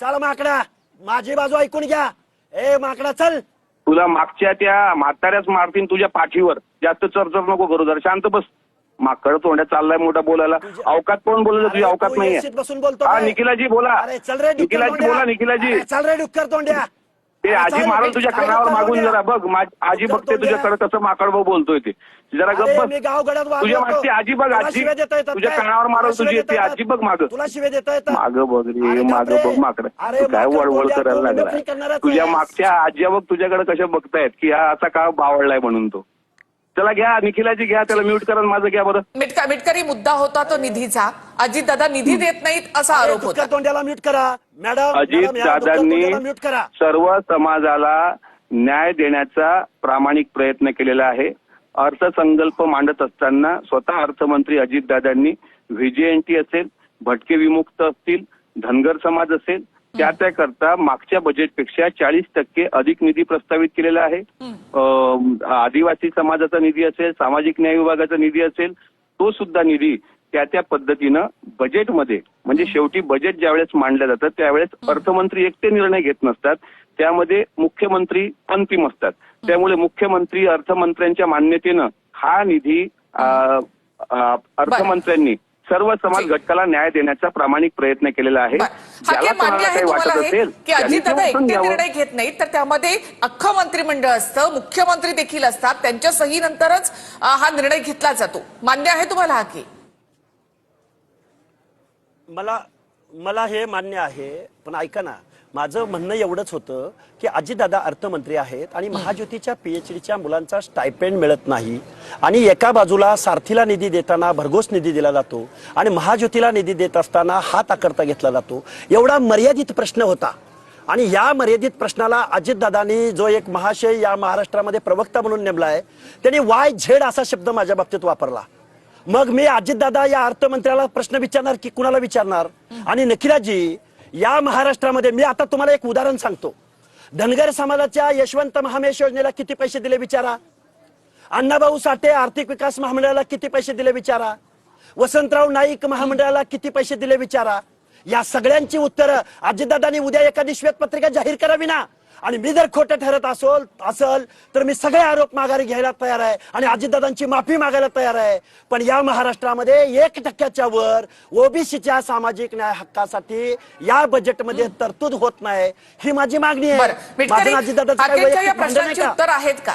चल माकडा माझी बाजू ऐकून घ्या. ए माकडा चल. तुला मागच्या त्या म्हाताऱ्याच मारतीन तुझ्या पाठीवर. जास्त चरचर नको करू जरा शांत बस. माकड तोंड्या चाललाय मोठा बोलायला. तुझ्या- अवकात कोण बोललं तुझी? अरे, अवकात नाहीये. एसीत बसून बोलतो हा? निखिलाजी बोला. अरे चल रे डुक्कर निखिलाजी तोंड्या. बोला निखिलाजी. अरे, चल रे डुक्कर तोंड्या. ते आजी मारल तुझ्या कानावर मागून. जरा बघ आजी बघते. तुझ्याकडे कसं माकड भाऊ बोलतोय ते जरा गप्प. तुझ्या मागची आजी बघ आजी तुझ्या? कानावर शिव्या तुझी देता ती येतात? आजी बघ माग तुला देता माग बघ रे माग. बघ माकड काय वळवळ करायला लागला तुझ्या. मागच्या आज्या बघ तुझ्याकडे कशा बघतायत की हा असा का बावळलाय म्हणून तो त्याला घ्या निखिलाजी घ्या त्याला म्यूट करा आणि माझं घ्या बरं. मिटका मिटकरी मुद्दा होता तो निधीचा. अजितदादा निधी देत नाहीत असा आरोप होता. तोंड्याला म्यूट करा. मॅडम अजित दादांनी म्यूट करा. सर्व समाजाला न्याय देण्याचा प्रामाणिक प्रयत्न केलेला आहे. अर्थसंकल्प मांडत असताना स्वतः अर्थमंत्री अजितदादांनी व्हीजीएनटी असेल भटके विमुक्त असतील धनगर समाज असेल त्या त्याकरता मागच्या बजेटपेक्षा चाळीस टक्के अधिक निधी प्रस्तावित केलेला आहे. आदिवासी समाजाचा निधी असेल सामाजिक न्याय विभागाचा निधी असेल तो सुद्धा निधी त्या त्या पद्धतीनं बजेटमध्ये म्हणजे शेवटी बजेट ज्यावेळेस मांडलं जातं त्यावेळेस अर्थमंत्री एकटे निर्णय घेत नसतात. त्यामध्ये मुख्यमंत्री अंतिम असतात त्यामुळे मुख्यमंत्री अर्थमंत्र्यांच्या मान्यतेनं हा निधी अर्थमंत्र्यांनी सर्व समाज. घटकाला न्याय देण्याचा प्रामाणिक प्रयत्न केलेला आहे. ज्याला कोणाला काही वाटत असेल की अजितदादा एकटे. निर्णय घेत नाहीत तर त्यामध्ये अख्खं मंत्रिमंडळ असतं मुख्यमंत्री देखील असतात त्यांच्या सहीनंतरच अ, हा निर्णय घेतला जातो. मान्य आहे तुम्हाला हा की? मला मला हे मान्य आहे पण ऐका ना माझं म्हणणं एवढंच होतं की अजितदादा अर्थमंत्री आहेत आणि महाज्योतीच्या पीएचडीच्या मुलांचा स्टायपेंड मिळत नाही. आणि एका बाजूला सारथीला निधी देताना भरघोस निधी दिला जातो आणि महाज्योतीला निधी देत असताना हात आकर्ता घेतला जातो. एवढा मर्यादित प्रश्न होता. आणि या मर्यादित प्रश्नाला अजितदादांनी जो एक महाशय या महाराष्ट्रामध्ये प्रवक्ता म्हणून नेमला आहे त्यांनी वाय झेड असा शब्द माझ्या बाबतीत वापरला. मग मी अजितदादा या अर्थमंत्र्याला प्रश्न विचारणार की कुणाला विचारणार? आणि नखिलाजी या महाराष्ट्रामध्ये मी आता तुम्हाला एक उदाहरण सांगतो. धनगर समाजाच्या यशवंत महामेश योजनेला किती पैसे दिले विचारा अण्णाभाऊ साठे आर्थिक विकास महामंडळाला किती पैसे दिले विचारा वसंतराव नाईक महामंडळाला किती पैसे दिले विचारा या सगळ्यांची उत्तरं अजितदादांनी उद्या एखादी श्वेतपत्रिका जाहीर करावी ना. आणि मी जर खोटं ठरत असोल असल तर मी सगळे आरोप माघारी घ्यायला तयार आहे आणि अजितदादांची माफी मागायला तयार आहे. पण या महाराष्ट्रामध्ये एक टक्क्याच्या वर ओबीसीच्या सामाजिक न्याय हक्कासाठी या बजेटमध्ये तरतूद होत नाही. ही माझी मागणी आहे. अजितदादाचं का? उत्तर आहेत का?